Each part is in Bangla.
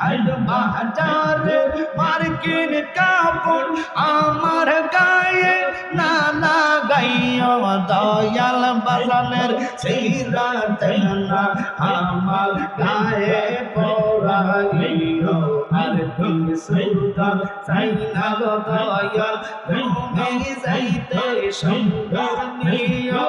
হাট বাজারে মার্কিন কাপড় আমার গায়ে না লাগাইও দয়াল বাজানের সিরাত না আমার গায়ে পরাইও। আর তুমি সুলতান চাই দয়াল তুমি যাইতে সুন্দর নিও।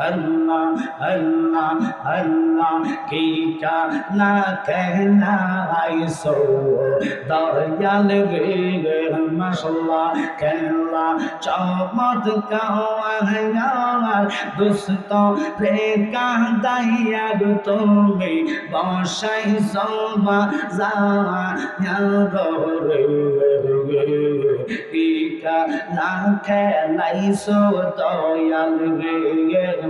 আল্লাহ আল্লাহ আল্লাহ কিটা না কেনা আইসো দয়াল রে মশলা কেলা চমৎকার দুস্ত রে কাঁদাইয়া তুমি বসাই সবা যা রে Ika lang ke lai so to yang ge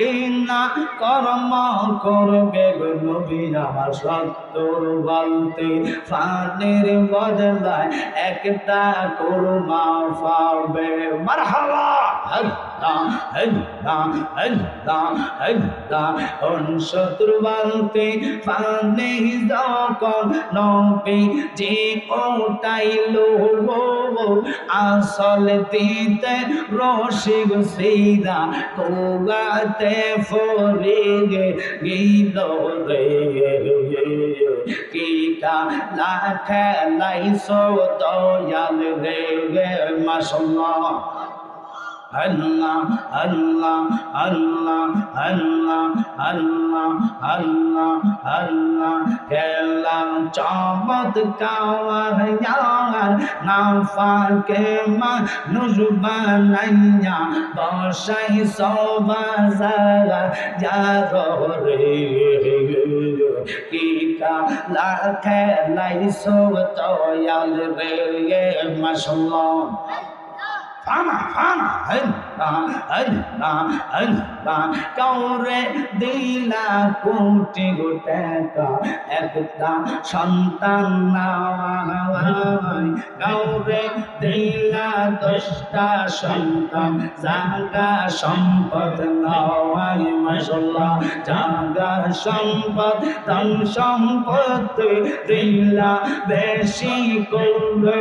কিনা কর্ম করবে নবী আমার সত্তর বলতে ফানের বদলায় একটা করুমা পাবে মারহাবা! শত্রু বলতে ফানে যখন নবী যে ওটাইলো আসল দিতে রসিক সিদা কোগাতে ফরে গিল রে কিটা লাখ লাইসো দয়াল রে মাসাল্লাহ আল্লাহ আল্লাহ আল্লাহ আল্লাহ আল্লাহ আল্লাহ আল্লাহ। খেলা চমৎ কাওয়ার না ফাকে মানুষ বানাইয়া বসাই সবাজারা যার রে কিটা লাখে লাইসো তয়াল রে মাসাল্লাহ ফানা দিলা কোটি গো টাকা একটা সন্তান কাউরে দিলা দশটা সন্তান জাগা সম্পদ নয় মাসাল্লাহ জাগা সম্পদ ধন সম্পদ দিলা বেশি করবে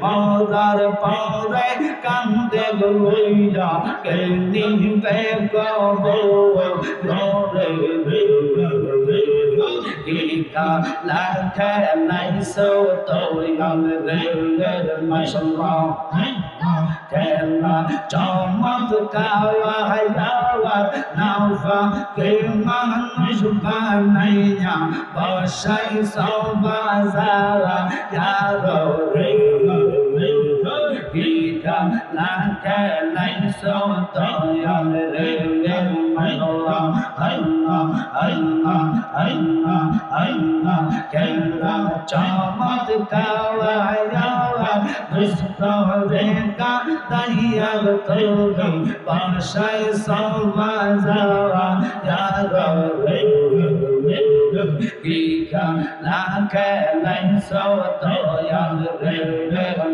মাদার পারে কান্দে লইয়া কেনিতে কবো নরে গীতা লাখে নাইসো তোয়াল রেঙ্গের মশলা খেলা চমৎকার হায়াওয়ার নাফা কে মহন বানাইয়া বসাই সবাজারা যার। রে রে না খেলাই সদয়াল রে মাল্লা আল্লাহ আল্লাহ আল্লাহ আল্লাহ খেলা চমত কাওয়া দুস্তরে কা তাহিয়াল তুলম পাশায় সওয়া যাওয়া ইয়া রে কি কা না খেলাই সদয়াল রে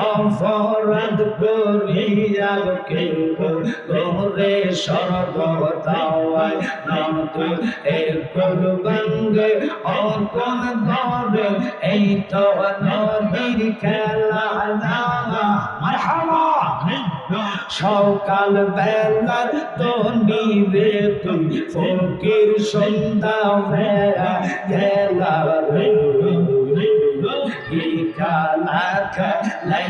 অপরাধ করিয়া কিন্তু তোরে সর্বতাওয়ায় নাম তো এর করবাঙ্গে অর্পণ ধরে এই তো নদীর খেলা মারহাবা। সকাল বেলার তো নিবে তুমি ফকির সন্ধ্যা বেলা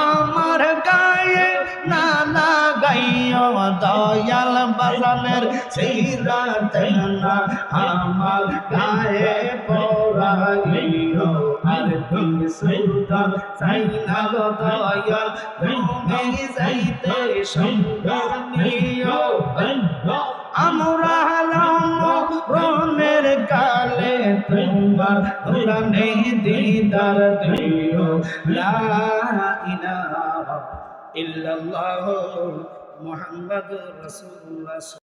আমার গায়ে না লাগাইও দয়াল বাজানের সিরা তেনা আমার গায়ে পরাইও। আর তুমি সাইনা গো দয়াল, তুমি সুন্দর আমরা তোমার রনে দিদার দিও লা ইলাহা ইল্লাল্লাহ মুহাম্মাদুর রাসূলুল্লাহ।